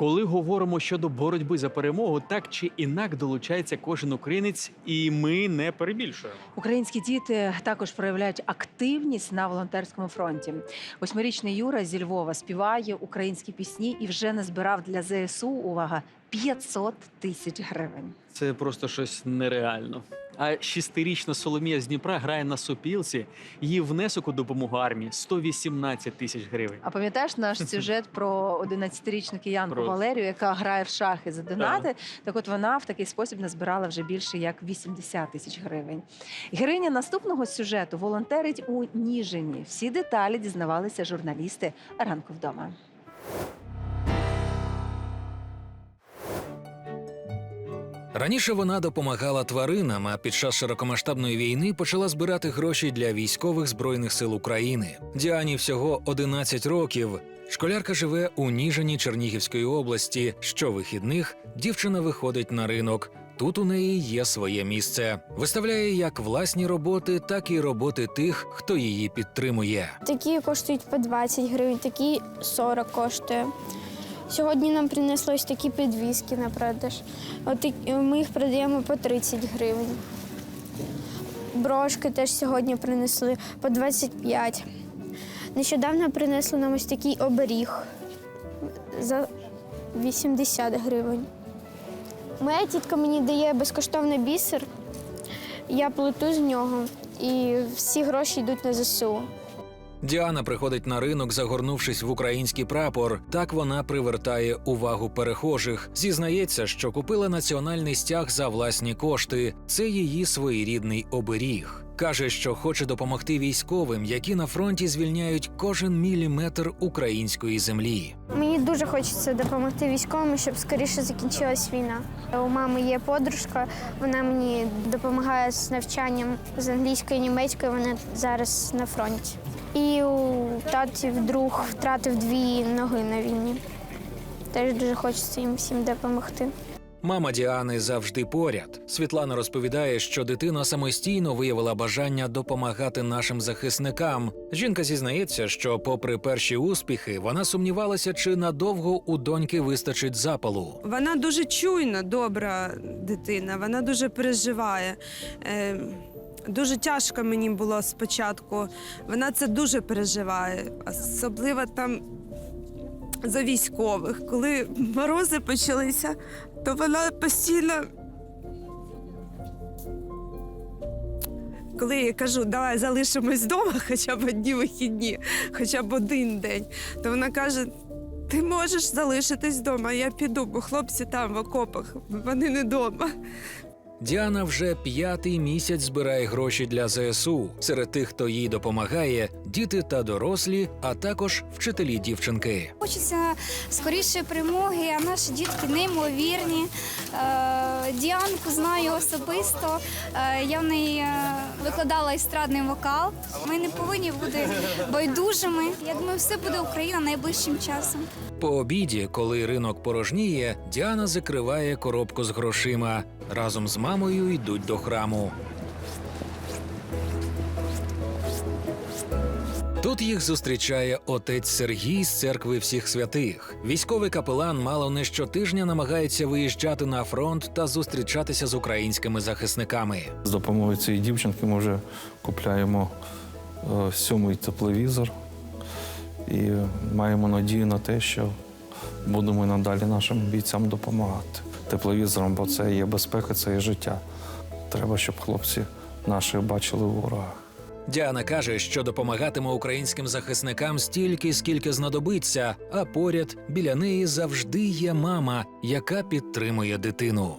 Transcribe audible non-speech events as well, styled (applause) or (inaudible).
Коли говоримо щодо боротьби за перемогу, так чи інак долучається кожен українець, і ми не перебільшуємо. Українські діти також проявляють активність на волонтерському фронті. Восьмирічний Юра зі Львова співає українські пісні і вже назбирав для ЗСУ увага 500 тисяч гривень. Це просто щось нереально. А шестирічна Соломія з Дніпра грає на сопілці. Її внесок у допомогу армії 118 тисяч гривень. А пам'ятаєш наш (laughs) сюжет про 11-річну киянку Про- Валерію, яка грає в шахи за донати? Так от вона в такий спосіб назбирала вже більше як 80 тисяч гривень. Героїня наступного сюжету волонтерить у Ніжині. Всі деталі дізнавалися журналісти ранку вдома. Раніше вона допомагала тваринам, а під час широкомасштабної війни почала збирати гроші для військових збройних сил України. Діані всього 11 років. Школярка живе у Ніжині Чернігівської області. Щовихідних дівчина виходить на ринок. Тут у неї є своє місце. Виставляє як власні роботи, так і роботи тих, хто її підтримує. Такі коштують по 20 гривень, такі 40 коштує. Сьогодні нам принесли ось такі підвіски на продаж. От ми їх продаємо по 30 гривень. Брошки теж сьогодні принесли по 25. Нещодавно принесли нам ось такий оберіг за 80 гривень. Моя тітка мені дає безкоштовний бісер. Я плету з нього, і всі гроші йдуть на ЗСУ. Діана приходить на ринок, загорнувшись в український прапор. Так вона привертає увагу перехожих. Зізнається, що купила національний стяг за власні кошти. Це її своєрідний оберіг. Каже, що хоче допомогти військовим, які на фронті звільняють кожен міліметр української землі. Мені дуже хочеться допомогти військовим, щоб скоріше закінчилась війна. У мами є подружка, вона мені допомагає з навчанням з англійської, німецької. Вона зараз на фронті. І у татів друг втратив дві ноги на війні. Теж дуже хочеться їм всім допомогти. Мама Діани завжди поряд. Світлана розповідає, що дитина самостійно виявила бажання допомагати нашим захисникам. Жінка зізнається, що, попри перші успіхи, вона сумнівалася, чи надовго у доньки вистачить запалу. Вона дуже чуйна, добра дитина, вона дуже переживає. Е, дуже тяжко мені було спочатку. Вона це дуже переживає, особливо там за військових. Коли морози почалися, то вона постійно. Коли я кажу, давай залишимось вдома (laughs) хоча б одні вихідні, хоча б один день, то вона каже: ти можеш залишитись вдома, я піду, бо хлопці там в окопах, вони не вдома. Діана вже п'ятий місяць збирає гроші для ЗСУ. Серед тих, хто їй допомагає, діти та дорослі, а також вчителі дівчинки. Хочеться скоріше перемоги, а наші дітки неймовірні. Е, Діанку знаю особисто. Е, Я в неї е, викладала естрадний вокал. Ми не повинні бути байдужими. Я думаю, все буде Україна найближчим часом. По обіді, коли ринок порожніє, Діана закриває коробку з грошима. Разом з мамою йдуть до храму. Тут їх зустрічає отець Сергій з церкви всіх святих. Військовий капелан мало не щотижня намагається виїжджати на фронт та зустрічатися з українськими захисниками. З допомогою цієї дівчинки ми вже купляємо е, сьомий тепловізор і маємо надію на те, що будемо надалі нашим бійцям допомагати. Тепловізором, бо це є безпека, це є життя. Треба, щоб хлопці наші бачили ворога. Діана каже, що допомагатиме українським захисникам стільки, скільки знадобиться, а поряд біля неї завжди є мама, яка підтримує дитину.